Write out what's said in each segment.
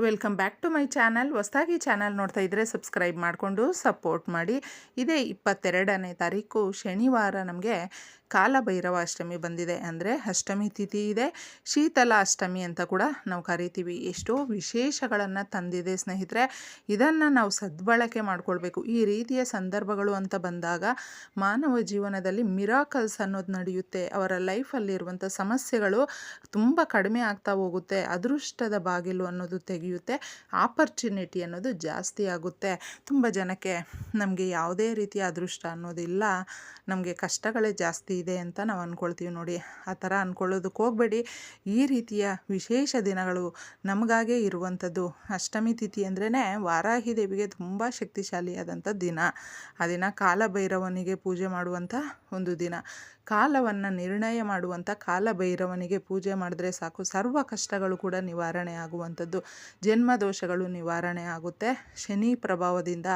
Welcome back to my channel. ಹೊಸದಾಗಿ channel ನೋಡ್ತಾ ಇದ್ದರೆ ಸಬ್ಸ್ಕ್ರೈಬ್ ಮಾಡಿಕೊಂಡು ಸಪೋರ್ಟ್ ಮಾಡಿ. ಇದೇ ಇಪ್ಪತ್ತೆರಡನೇ ತಾರೀಕು ಶನಿವಾರ ನಮಗೆ ಕಾಲಭೈರವ ಅಷ್ಟಮಿ ಬಂದಿದೆ ಅಂದರೆ ಅಷ್ಟಮಿ ತಿಥಿ ಇದೆ. ಶೀತಲ ಅಷ್ಟಮಿ ಅಂತ ಕೂಡ ನಾವು ಕರಿತೀವಿ. ಎಷ್ಟೋ ವಿಶೇಷಗಳನ್ನು ತಂದಿದೆ ಸ್ನೇಹಿತರೆ. ಇದನ್ನು ನಾವು ಸದ್ಬಳಕೆ ಮಾಡಿಕೊಳ್ಬೇಕು. ಈ ರೀತಿಯ ಸಂದರ್ಭಗಳು ಅಂತ ಬಂದಾಗ ಮಾನವ ಜೀವನದಲ್ಲಿ ಮಿರಾಕಲ್ಸ್ ಅನ್ನೋದು ನಡೆಯುತ್ತೆ. ಅವರ ಲೈಫಲ್ಲಿರುವಂಥ ಸಮಸ್ಯೆಗಳು ತುಂಬ ಕಡಿಮೆ ಆಗ್ತಾ ಹೋಗುತ್ತೆ. ಅದೃಷ್ಟದ ಬಾಗಿಲು ಅನ್ನೋದು ತೆಗೆಯುತ್ತೆ. ಆಪರ್ಚುನಿಟಿ ಅನ್ನೋದು ಜಾಸ್ತಿ ಆಗುತ್ತೆ. ತುಂಬ ಜನಕ್ಕೆ ನಮಗೆ ಯಾವುದೇ ರೀತಿಯ ಅದೃಷ್ಟ ಅನ್ನೋದಿಲ್ಲ. ನಮಗೆ ಕಷ್ಟಗಳೇ ಜಾಸ್ತಿ ಇದೆ ಅಂತ ನಾವು ಅಂದ್ಕೊಳ್ತೀವಿ ನೋಡಿ. ಆ ಥರ ಅಂದ್ಕೊಳ್ಳೋದಕ್ಕೆ ಹೋಗಬೇಡಿ. ಈ ರೀತಿಯ ವಿಶೇಷ ದಿನಗಳು ನಮಗಾಗೇ ಇರುವಂಥದ್ದು. ಅಷ್ಟಮಿ ತಿಥಿ ಅಂದ್ರೇ ವಾರಾಹಿ ದೇವಿಗೆ ತುಂಬ ಶಕ್ತಿಶಾಲಿಯಾದಂಥ ದಿನ. ಆ ದಿನ ಕಾಲಭೈರವನಿಗೆ ಪೂಜೆ ಮಾಡುವಂಥ ಒಂದು ದಿನ. ಕಾಲವನ್ನು ನಿರ್ಣಯ ಮಾಡುವಂಥ ಕಾಲಭೈರವನಿಗೆ ಪೂಜೆ ಮಾಡಿದ್ರೆ ಸಾಕು. ಸರ್ವ ಕಷ್ಟಗಳು ಕೂಡ ನಿವಾರಣೆ ಆಗುವಂಥದ್ದು. ಜನ್ಮ ದೋಷಗಳು ನಿವಾರಣೆ ಆಗುತ್ತೆ. ಶನಿ ಪ್ರಭಾವದಿಂದ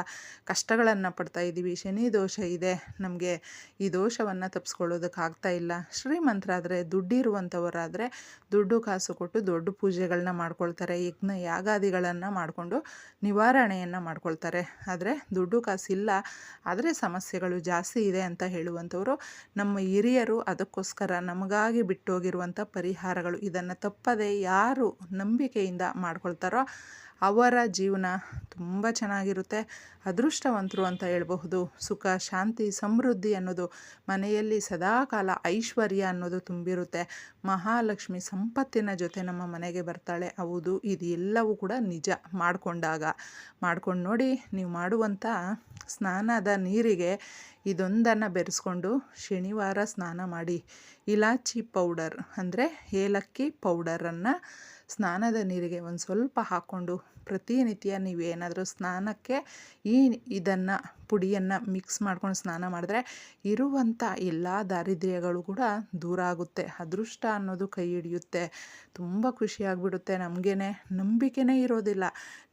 ಕಷ್ಟಗಳನ್ನು ಪಡ್ತಾ ಇದ್ದೀವಿ. ಶನಿ ದೋಷ ಇದೆ. ನಮಗೆ ಈ ದೋಷವನ್ನು ತಪ್ಪಿಸ್ಕೊಳ್ಳೋದಕ್ಕಾಗ್ತಾ ಇಲ್ಲ. ಶ್ರೀಮಂತರಾದರೆ ದುಡ್ಡಿರುವಂಥವರಾದರೆ ದುಡ್ಡು ಕಾಸು ಕೊಟ್ಟು ದೊಡ್ಡ ಪೂಜೆಗಳನ್ನ ಮಾಡ್ಕೊಳ್ತಾರೆ. ಯಜ್ಞ ಯಾಗಾದಿಗಳನ್ನು ಮಾಡಿಕೊಂಡು ನಿವಾರಣೆಯನ್ನು ಮಾಡ್ಕೊಳ್ತಾರೆ. ಆದರೆ ದುಡ್ಡು ಕಾಸಿಲ್ಲ. ಆದರೆ ಸಮಸ್ಯೆಗಳು ಜಾಸ್ತಿ ಇದೆ ಅಂತ ಹೇಳುವಂಥವರು ನಮ್ಮ ಹಿರಿಯರು ಅದಕ್ಕೋಸ್ಕರ ನಮಗಾಗಿ ಬಿಟ್ಟೋಗಿರುವಂಥ ಪರಿಹಾರಗಳು ಇದನ್ನು ತಪ್ಪದೆ ಯಾರು ನಂಬಿಕೆಯಿಂದ ಮಾಡ್ಕೊಳ್ತಾರೋ ಅವರ ಜೀವನ ತುಂಬ ಚೆನ್ನಾಗಿರುತ್ತೆ. ಅದೃಷ್ಟವಂತರು ಅಂತ ಹೇಳಬಹುದು. ಸುಖ, ಶಾಂತಿ, ಸಮೃದ್ಧಿ ಅನ್ನೋದು ಮನೆಯಲ್ಲಿ ಸದಾಕಾಲ ಐಶ್ವರ್ಯ ಅನ್ನೋದು ತುಂಬಿರುತ್ತೆ. ಮಹಾಲಕ್ಷ್ಮಿ ಸಂಪತ್ತಿನ ಜೊತೆ ನಮ್ಮ ಮನೆಗೆ ಬರ್ತಾಳೆ. ಹೌದು, ಇದು ಎಲ್ಲವೂ ಕೂಡ ನಿಜ. ಮಾಡಿಕೊಂಡಾಗ, ಮಾಡ್ಕೊಂಡು ನೋಡಿ ನೀವು ಮಾಡುವಂಥ ಸ್ನಾನದ ನೀರಿಗೆ ಇದೊಂದನ್ನು ಬೆರೆಸ್ಕೊಂಡು ಶನಿವಾರ ಸ್ನಾನ ಮಾಡಿ. ಇಲಾಚಿ ಪೌಡರ್ ಅಂದರೆ ಏಲಕ್ಕಿ ಪೌಡರನ್ನು ಸ್ನಾನದ ನೀರಿಗೆ ಒಂದು ಸ್ವಲ್ಪ ಹಾಕ್ಕೊಂಡು ಪ್ರತಿನಿತ್ಯ ನೀವೇನಾದರೂ ಸ್ನಾನಕ್ಕೆ ಈ ಇದನ್ನು, ಪುಡಿಯನ್ನು ಮಿಕ್ಸ್ ಮಾಡ್ಕೊಂಡು ಸ್ನಾನ ಮಾಡಿದ್ರೆ ಇರುವಂಥ ಎಲ್ಲ ದಾರಿದ್ರ್ಯಗಳು ಕೂಡ ದೂರ ಆಗುತ್ತೆ. ಅದೃಷ್ಟ ಅನ್ನೋದು ಕೈ ಹಿಡಿಯುತ್ತೆ. ತುಂಬ ಖುಷಿಯಾಗ್ಬಿಡುತ್ತೆ ನಮಗೇನೆ ನಂಬಿಕೆನೇ ಇರೋದಿಲ್ಲ.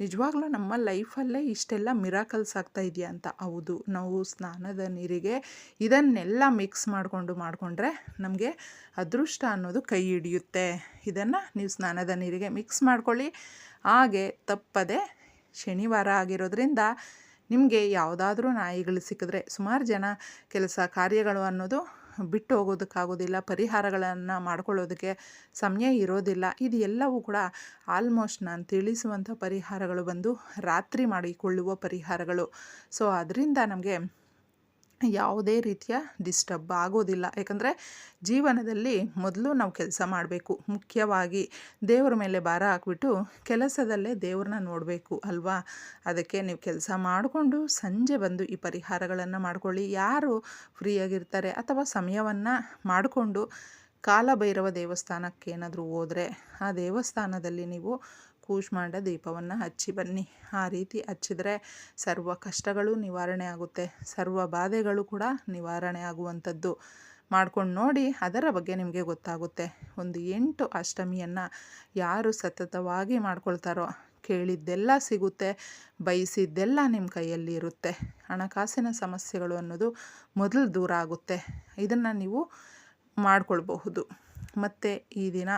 ನಿಜವಾಗ್ಲೂ ನಮ್ಮ ಲೈಫಲ್ಲೇ ಇಷ್ಟೆಲ್ಲ ಮಿರಾಕಲ್ಸ್ ಆಗ್ತಾ ಇದೆಯಾ ಅಂತ? ಹೌದು. ನಾವು ಸ್ನಾನದ ನೀರಿಗೆ ಇದನ್ನೆಲ್ಲ ಮಿಕ್ಸ್ ಮಾಡಿಕೊಂಡು ಮಾಡಿಕೊಂಡ್ರೆ ನಮಗೆ ಅದೃಷ್ಟ ಅನ್ನೋದು ಕೈ ಹಿಡಿಯುತ್ತೆ. ಇದನ್ನು ನೀವು ಸ್ನಾನದ ನೀರಿಗೆ ಮಿಕ್ಸ್ ಮಾಡ್ಕೊಳ್ಳಿ. ಹಾಗೆ ತಪ್ಪದೆ ಶನಿವಾರ ಆಗಿರೋದ್ರಿಂದ ನಿಮಗೆ ಯಾವುದಾದ್ರೂ ನಾಯಿಗಳು ಸಿಕ್ಕಿದ್ರೆ ಸುಮಾರು ಜನ ಕೆಲಸ ಕಾರ್ಯಗಳು ಅನ್ನೋದು ಬಿಟ್ಟು ಹೋಗೋದಕ್ಕಾಗೋದಿಲ್ಲ, ಪರಿಹಾರಗಳನ್ನು ಮಾಡ್ಕೊಳ್ಳೋದಕ್ಕೆ ಸಮಯ ಇರೋದಿಲ್ಲ. ಇದು ಎಲ್ಲವೂ ಕೂಡ ಆಲ್ಮೋಸ್ಟ್ ನಾನು ತಿಳಿಸುವಂಥ ಪರಿಹಾರಗಳು ಬಂದು ರಾತ್ರಿ ಮಾಡಿಕೊಳ್ಳುವ ಪರಿಹಾರಗಳು. ಸೊ ಅದರಿಂದ ನಮಗೆ ಯಾವುದೇ ರೀತಿಯ ಡಿಸ್ಟರ್ಬ್ ಆಗೋದಿಲ್ಲ. ಯಾಕಂದರೆ ಜೀವನದಲ್ಲಿ ಮೊದಲು ನಾವು ಕೆಲಸ ಮಾಡಬೇಕು. ಮುಖ್ಯವಾಗಿ ದೇವರ ಮೇಲೆ ಭಾರ ಹಾಕ್ಬಿಟ್ಟು ಕೆಲಸದಲ್ಲೇ ದೇವ್ರನ್ನ ನೋಡಬೇಕು ಅಲ್ವಾ? ಅದಕ್ಕೆ ನೀವು ಕೆಲಸ ಮಾಡಿಕೊಂಡು ಸಂಜೆ ಬಂದು ಈ ಪರಿಹಾರಗಳನ್ನು ಮಾಡ್ಕೊಳ್ಳಿ. ಯಾರು ಫ್ರೀಯಾಗಿರ್ತಾರೆ ಅಥವಾ ಸಮಯವನ್ನು ಮಾಡಿಕೊಂಡು ಕಾಲಭೈರವ ದೇವಸ್ಥಾನಕ್ಕೆ ಏನಾದರೂ ಹೋದರೆ ಆ ದೇವಸ್ಥಾನದಲ್ಲಿ ನೀವು ಕೂಷ್ಮಾಂಡ ದೀಪವನ್ನು ಹಚ್ಚಿ ಬನ್ನಿ. ಆ ರೀತಿ ಹಚ್ಚಿದರೆ ಸರ್ವ ಕಷ್ಟಗಳು ನಿವಾರಣೆ ಆಗುತ್ತೆ. ಸರ್ವ ಬಾಧೆಗಳು ಕೂಡ ನಿವಾರಣೆ ಆಗುವಂಥದ್ದು. ಮಾಡ್ಕೊಂಡು ನೋಡಿ ಅದರ ಬಗ್ಗೆ ನಿಮಗೆ ಗೊತ್ತಾಗುತ್ತೆ. ಒಂದು ಎಂಟು ಅಷ್ಟಮಿಯನ್ನು ಯಾರು ಸತತವಾಗಿ ಮಾಡ್ಕೊಳ್ತಾರೋ ಕೇಳಿದ್ದೆಲ್ಲ ಸಿಗುತ್ತೆ, ಬಯಸಿದ್ದೆಲ್ಲ ನಿಮ್ಮ ಕೈಯಲ್ಲಿ ಇರುತ್ತೆ. ಹಣಕಾಸಿನ ಸಮಸ್ಯೆಗಳು ಅನ್ನೋದು ಮೊದಲು ದೂರ ಆಗುತ್ತೆ. ಇದನ್ನು ನೀವು ಮಾಡ್ಕೊಳ್ಬಹುದು. ಮತ್ತು ಈ ದಿನ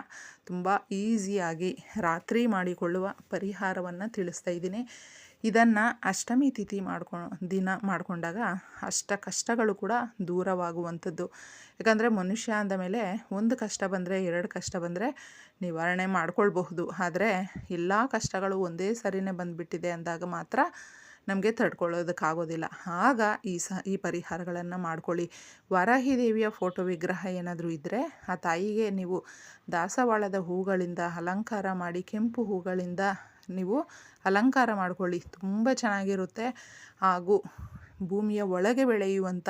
ತುಂಬ ಈಸಿಯಾಗಿ ರಾತ್ರಿ ಮಾಡಿಕೊಳ್ಳುವ ಪರಿಹಾರವನ್ನು ತಿಳಿಸ್ತಾ ಇದ್ದೀನಿ. ಇದನ್ನು ಅಷ್ಟಮಿ ತಿಥಿ ಮಾಡ್ಕೊ, ದಿನ ಮಾಡಿಕೊಂಡಾಗ ಅಷ್ಟ ಕಷ್ಟಗಳು ಕೂಡ ದೂರವಾಗುವಂಥದ್ದು. ಯಾಕಂದರೆ ಮನುಷ್ಯ ಅಂದ ಮೇಲೆ ಒಂದು ಕಷ್ಟ ಬಂದರೆ ಎರಡು ಕಷ್ಟ ಬಂದರೆ ನಿವಾರಣೆ ಮಾಡ್ಕೊಳ್ಬಹುದು. ಆದರೆ ಎಲ್ಲ ಕಷ್ಟಗಳು ಒಂದೇ ಸರಿನೇ ಬಂದುಬಿಟ್ಟಿದೆ ಅಂದಾಗ ಮಾತ್ರ ನಮಗೆ ತಡ್ಕೊಳ್ಳೋದಕ್ಕಾಗೋದಿಲ್ಲ ಆಗ ಈ ಸ, ಈ ಪರಿಹಾರಗಳನ್ನು ಮಾಡ್ಕೊಳ್ಳಿ. ವಾರಾಹಿ ದೇವಿಯ ಫೋಟೋ ವಿಗ್ರಹ ಏನಾದರೂ ಇದ್ದರೆ ಆ ತಾಯಿಗೆ ನೀವು ದಾಸವಾಳದ ಹೂಗಳಿಂದ ಅಲಂಕಾರ ಮಾಡಿ, ಕೆಂಪು ಹೂಗಳಿಂದ ನೀವು ಅಲಂಕಾರ ಮಾಡ್ಕೊಳ್ಳಿ. ತುಂಬ ಚೆನ್ನಾಗಿರುತ್ತೆ. ಹಾಗೂ ಭೂಮಿಯ ಒಳಗೆ ಬೆಳೆಯುವಂಥ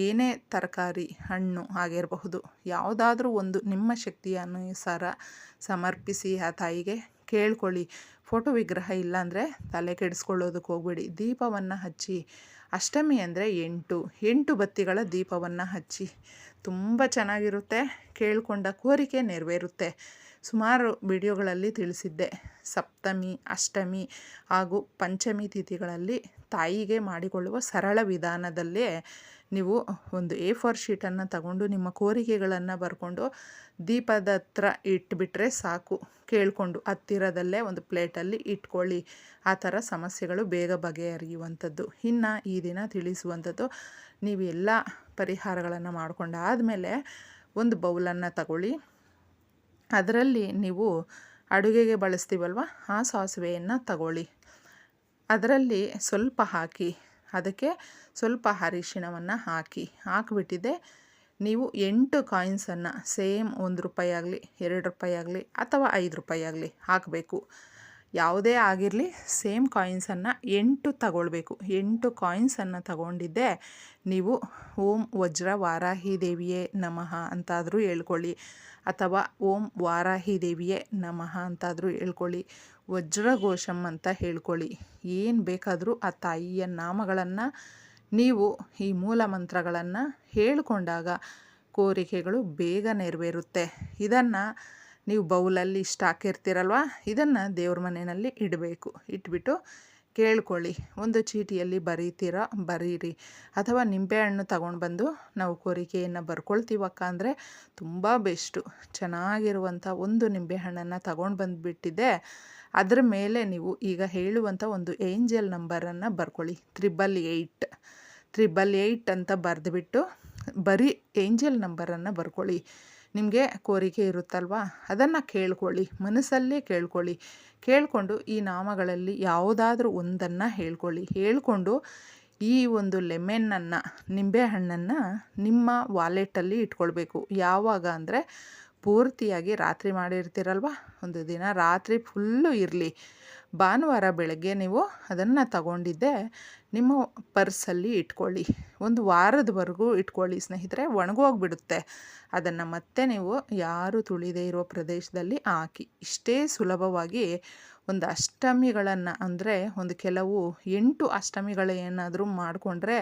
ಏನೇ ತರಕಾರಿ, ಹಣ್ಣು ಆಗಿರಬಹುದು, ಯಾವುದಾದ್ರೂ ಒಂದು ನಿಮ್ಮ ಶಕ್ತಿಯ ಅನುಸಾರ ಸಮರ್ಪಿಸಿ ಆ ತಾಯಿಗೆ ಕೇಳ್ಕೊಳ್ಳಿ. ಫೋಟೋ ವಿಗ್ರಹ ಇಲ್ಲಾಂದರೆ ತಲೆ ಕೆಡಿಸ್ಕೊಳ್ಳೋದಕ್ಕೆ ಹೋಗ್ಬೇಡಿ. ದೀಪವನ್ನು ಹಚ್ಚಿ. ಅಷ್ಟಮಿ ಅಂದರೆ ಎಂಟು. ಎಂಟು ಬತ್ತಿಗಳ ದೀಪವನ್ನು ಹಚ್ಚಿ. ತುಂಬ ಚೆನ್ನಾಗಿರುತ್ತೆ. ಕೇಳ್ಕೊಂಡ ಕೋರಿಕೆ ನೆರವೇರುತ್ತೆ. ಸುಮಾರು ವಿಡಿಯೋಗಳಲ್ಲಿ ತಿಳಿಸಿದ್ದೆ. ಸಪ್ತಮಿ, ಅಷ್ಟಮಿ ಹಾಗೂ ಪಂಚಮಿ ತಿಥಿಗಳಲ್ಲಿ ತಾಯಿಗೆ ಮಾಡಿಕೊಳ್ಳುವ ಸರಳ ವಿಧಾನದಲ್ಲೇ ನೀವು ಒಂದು ಎ ಫೋರ್ ಶೀಟನ್ನು ತಗೊಂಡು ನಿಮ್ಮ ಕೋರಿಕೆಗಳನ್ನು ಬರ್ಕೊಂಡು ದೀಪದ ಹತ್ರ ಇಟ್ಬಿಟ್ರೆ ಸಾಕು. ಕೇಳಿಕೊಂಡು ಹತ್ತಿರದಲ್ಲೇ ಒಂದು ಪ್ಲೇಟಲ್ಲಿ ಇಟ್ಕೊಳ್ಳಿ. ಆ ಥರ ಸಮಸ್ಯೆಗಳು ಬೇಗ ಬಗೆಹರಿಯುವಂಥದ್ದು. ಇನ್ನು ಈ ದಿನ ತಿಳಿಸುವಂಥದ್ದು, ನೀವು ಎಲ್ಲ ಪರಿಹಾರಗಳನ್ನು ಮಾಡಿಕೊಂಡಾದಮೇಲೆ ಒಂದು ಬೌಲನ್ನು ತಗೊಳ್ಳಿ. ಅದರಲ್ಲಿ ನೀವು ಅಡುಗೆಗೆ ಬಳಸ್ತೀವಲ್ವ? ಆ ಸಾಸಿವೆಯನ್ನು ತಗೊಳ್ಳಿ. ಅದರಲ್ಲಿ ಸ್ವಲ್ಪ ಹಾಕಿ, ಅದಕ್ಕೆ ಸ್ವಲ್ಪ ಅರಿಶಿಣವನ್ನು ಹಾಕಿ ಹಾಕಿಬಿಟ್ಟಿದೆ ನೀವು ಎಂಟು ಕಾಯಿನ್ಸನ್ನು ಸೇಮ್ ಒಂದು ರೂಪಾಯಿ ಆಗಲಿ, ಎರಡು ರೂಪಾಯಿ ಆಗಲಿ ಅಥವಾ ಐದು ರೂಪಾಯಿ ಆಗಲಿ ಹಾಕಬೇಕು. ಯಾವುದೇ ಆಗಿರಲಿ ಸೇಮ್ ಕಾಯಿನ್ಸನ್ನು ಎಂಟು ತಗೊಳ್ಬೇಕು. ಎಂಟು ಕಾಯಿನ್ಸನ್ನು ತಗೊಂಡಿದ್ದೆ, ನೀವು ಓಂ ವಜ್ರ ವಾರಾಹಿ ದೇವಿಯೇ ನಮಃ ಅಂತಾದರೂ ಹೇಳ್ಕೊಳ್ಳಿ. ಅಥವಾ ಓಂ ವಾರಾಹಿ ದೇವಿಯೇ ನಮಃ ಅಂತಾದರೂ ಹೇಳ್ಕೊಳ್ಳಿ. ವಜ್ರಘೋಷಂ ಅಂತ ಹೇಳ್ಕೊಳ್ಳಿ. ಏನು ಬೇಕಾದರೂ ಆ ತಾಯಿಯ ನಾಮಗಳನ್ನು ನೀವು ಈ ಮೂಲ ಮಂತ್ರಗಳನ್ನು ಹೇಳಿಕೊಂಡಾಗ ಕೋರಿಕೆಗಳು ಬೇಗ ನೆರವೇರುತ್ತೆ. ಇದನ್ನು ನೀವು ಬೌಲಲ್ಲಿ ಇಷ್ಟ ಹಾಕಿರ್ತೀರಲ್ವ? ಇದನ್ನು ದೇವ್ರ ಮನೆಯಲ್ಲಿ ಇಡಬೇಕು. ಇಟ್ಬಿಟ್ಟು ಕೇಳ್ಕೊಳ್ಳಿ. ಒಂದು ಚೀಟಿಯಲ್ಲಿ ಬರೀತೀರಾ? ಬರೀರಿ. ಅಥವಾ ನಿಂಬೆಹಣ್ಣು ತಗೊಂಡು ಬಂದು ನಾವು ಕೋರಿಕೆಯನ್ನು ಬರ್ಕೊಳ್ತೀವಕ್ಕ ಅಂದರೆ ತುಂಬ ಬೆಸ್ಟು. ಚೆನ್ನಾಗಿರುವಂಥ ಒಂದು ನಿಂಬೆಹಣ್ಣನ್ನು ತಗೊಂಡು ಬಂದುಬಿಟ್ಟಿದ್ದೆ ಅದರ ಮೇಲೆ ನೀವು ಈಗ ಹೇಳುವಂಥ ಒಂದು ಏಂಜಲ್ ನಂಬರನ್ನು ಬರ್ಕೊಳ್ಳಿ. ತ್ರಿಬಲ್ ಏಯ್ಟ್ ತ್ರಿಬಲ್ ಏಯ್ಟ್ ಅಂತ ಬರೆದುಬಿಟ್ಟು ಬರೀ ಏಂಜಲ್ ನಂಬರನ್ನು ಬರ್ಕೊಳ್ಳಿ. ನಿಮಗೆ ಕೋರಿಕೆ ಇರುತ್ತಲ್ವಾ? ಅದನ್ನು ಕೇಳ್ಕೊಳ್ಳಿ. ಮನಸ್ಸಲ್ಲೇ ಕೇಳ್ಕೊಳ್ಳಿ. ಕೇಳಿಕೊಂಡು ಈ ನಾಮಗಳಲ್ಲಿ ಯಾವುದಾದ್ರೂ ಒಂದನ್ನು ಹೇಳ್ಕೊಳ್ಳಿ. ಹೇಳಿಕೊಂಡು ಈ ಒಂದು ಲೆಮೆನನ್ನು ನಿಂಬೆಹಣ್ಣನ್ನು ನಿಮ್ಮ ವಾಲೆಟಲ್ಲಿ ಇಟ್ಕೊಳ್ಬೇಕು. ಯಾವಾಗ ಅಂದರೆ ಪೂರ್ತಿಯಾಗಿ ರಾತ್ರಿ ಮಾಡಿರ್ತೀರಲ್ವ? ಒಂದು ದಿನ ರಾತ್ರಿ ಫುಲ್ಲು ಇರಲಿ. ಭಾನುವಾರ ಬೆಳಗ್ಗೆ ನೀವು ಅದನ್ನು ತಗೊಂಡಿದ್ದೆ, ನಿಮ್ಮ ಪರ್ಸಲ್ಲಿ ಇಟ್ಕೊಳ್ಳಿ. ಒಂದು ವಾರದವರೆಗೂ ಇಟ್ಕೊಳ್ಳಿ ಸ್ನೇಹಿತರೆ, ಒಣಗೋಗ್ಬಿಡುತ್ತೆ. ಅದನ್ನು ಮತ್ತೆ ನೀವು ಯಾರು ತುಳಿದೇ ಇರೋ ಪ್ರದೇಶದಲ್ಲಿ ಹಾಕಿ. ಇಷ್ಟೇ ಸುಲಭವಾಗಿ ಒಂದು ಅಷ್ಟಮಿಗಳನ್ನು ಅಂದರೆ ಒಂದು ಕೆಲವು ಎಂಟು ಅಷ್ಟಮಿಗಳು ಏನಾದರೂ ಮಾಡಿಕೊಂಡ್ರೆ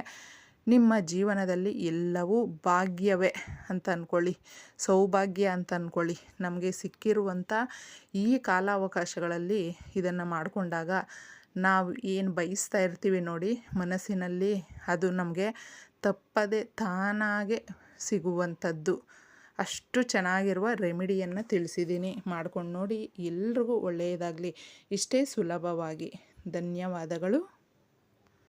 ನಿಮ್ಮ ಜೀವನದಲ್ಲಿ ಎಲ್ಲವೂ ಭಾಗ್ಯವೇ ಅಂತ ಅಂದ್ಕೊಳ್ಳಿ ಸೌಭಾಗ್ಯ ಅಂತ ಅಂದ್ಕೊಳ್ಳಿ ನಮಗೆ ಸಿಕ್ಕಿರುವಂಥ ಈ ಕಾಲಾವಕಾಶಗಳಲ್ಲಿ ಇದನ್ನು ಮಾಡಿಕೊಂಡಾಗ ನಾವು ಏನು ಬಯಸ್ತಾ ಇರ್ತೀವಿ ನೋಡಿ, ಮನಸ್ಸಿನಲ್ಲಿ ಅದು ನಮಗೆ ತಪ್ಪದೆ ತಾನಾಗೆ ಸಿಗುವಂಥದ್ದು. ಅಷ್ಟು ಚೆನ್ನಾಗಿರುವ ರೆಮಿಡಿಯನ್ನು ತಿಳಿಸಿದ್ದೀನಿ ಮಾಡ್ಕೊಂಡು ನೋಡಿ ಎಲ್ರಿಗೂ ಒಳ್ಳೆಯದಾಗಲಿ. ಇಷ್ಟೇ ಸುಲಭವಾಗಿ. ಧನ್ಯವಾದಗಳು.